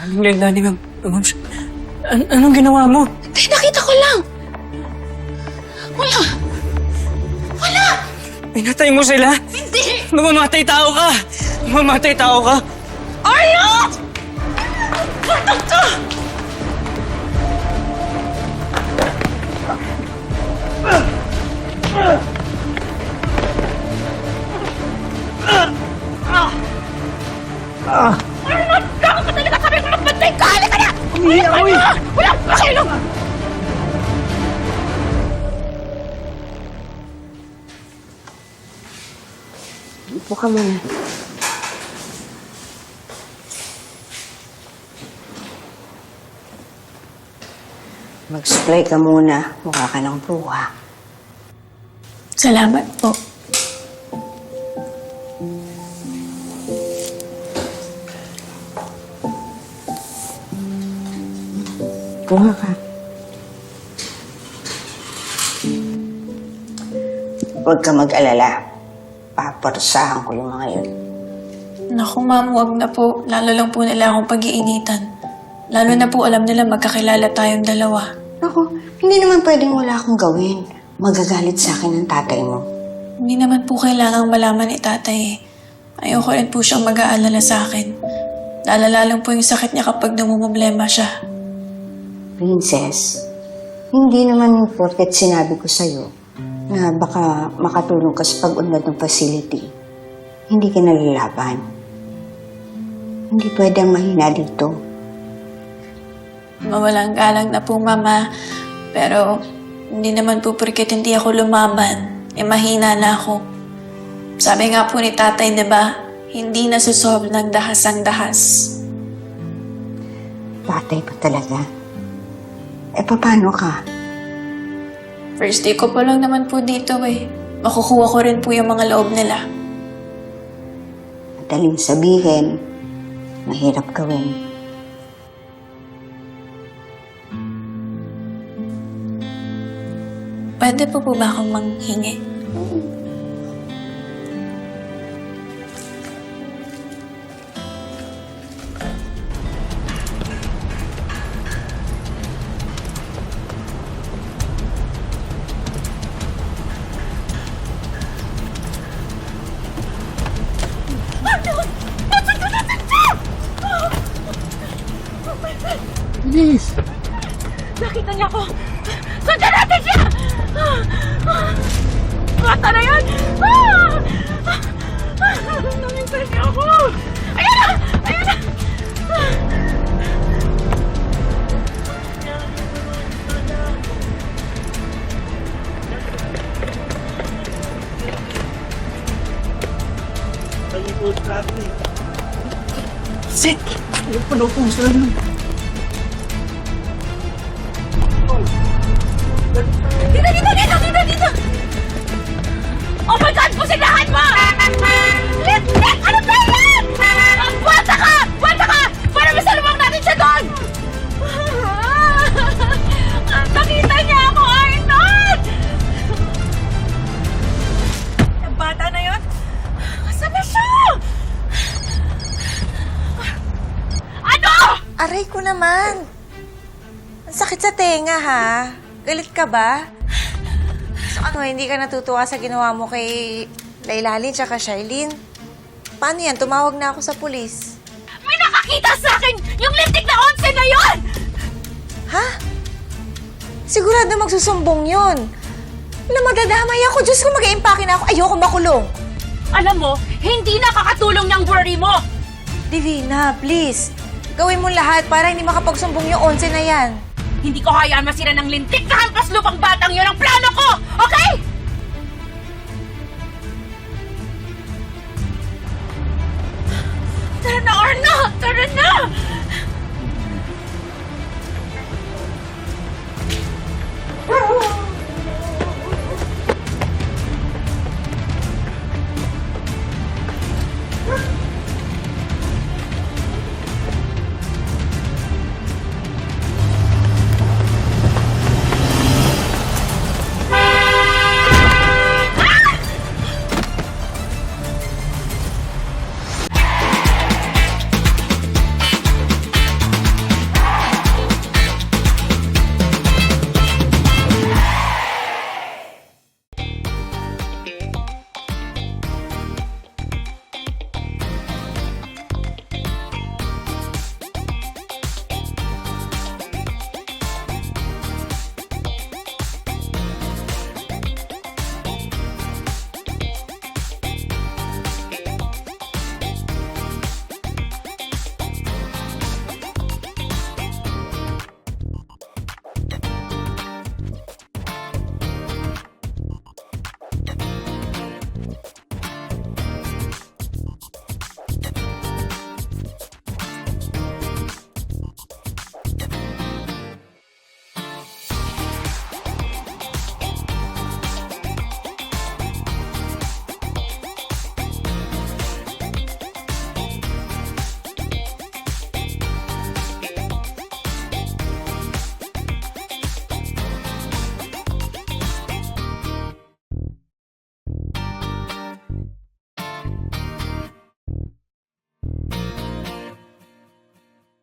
Anong Leilani, ma'am? Ma'am, an- anong ginawa mo? Hindi, nakita ko lang. Wala. Wala. Pinatay mo sila? Hindi. Mamamatay tao ka! Mamamatay tao ka! Arnold! Batak ka! Arnold! Bakit ka? Halika na! Umihi ako eh! Wala kayo! Upo ka muna. Mag-spray ka muna. Mukha ka ng buha. Salamat po. Kuha ka. Huwag ka mag-alala. Paparusahan ko yung mga yun. Naku, ma'am, wag na po. Lalo lang po nila akong pag-iinitan. Lalo na po alam nila magkakilala tayong dalawa. Ako, hindi naman pwedeng wala akong gawin. Magagalit sa akin ng tatay mo. Hindi naman po kailangang malaman ni tatay eh. Ayoko rin po siyang mag-aalala sa akin. Lalala lang po yung sakit niya kapag namumblema siya. Princess, hindi naman porket sinabi ko sa'yo na baka makatulong ka sa pag-unlad ng facility. Hindi ka nalalaban. Hindi pwedeng mahina dito. Mawalang galang na po, mama. Pero hindi naman po porket hindi ako lumaban. Eh, mahina na ako. Sabi nga po ni tatay, di ba? Hindi nasusolve ng dahas ang dahas. Patay pa talaga. Eh, paano ka? First day ko pa lang naman po dito eh. Makukuha ko rin po yung mga loob nila. Madaling sabihin, mahirap gawin. Pwede po po ba akong manghingi? Please! Nakita niya ako! Sundan natin siya! Bata na yan! Ah! Naminsan niya ako! Ayan na! Ayan na! Sit! Ano pa po sa Aray ko naman. Ang sakit sa tenga, ha? Galit ka ba? So ano, hindi ka natutuwa sa ginawa mo kay Lailali tsaka Charlene? Paano yan? Tumawag na ako sa pulis. May nakakita sa akin yung lintik na onse na yon! Ha? Sigurado magsusumbong yun. Alam, madadamay ako. Diyos ko, mag-iimpake na ako. Ayoko makulong. Alam mo, hindi nakakatulong yung worry mo. Divina, please. Gawin mo lahat para hindi makapagsumbong yung onse na yan. Hindi ko hayaan masira ng lintik na hampas lupang batang yon ang plano ko! Okay? Tara na, Orna! Tara na!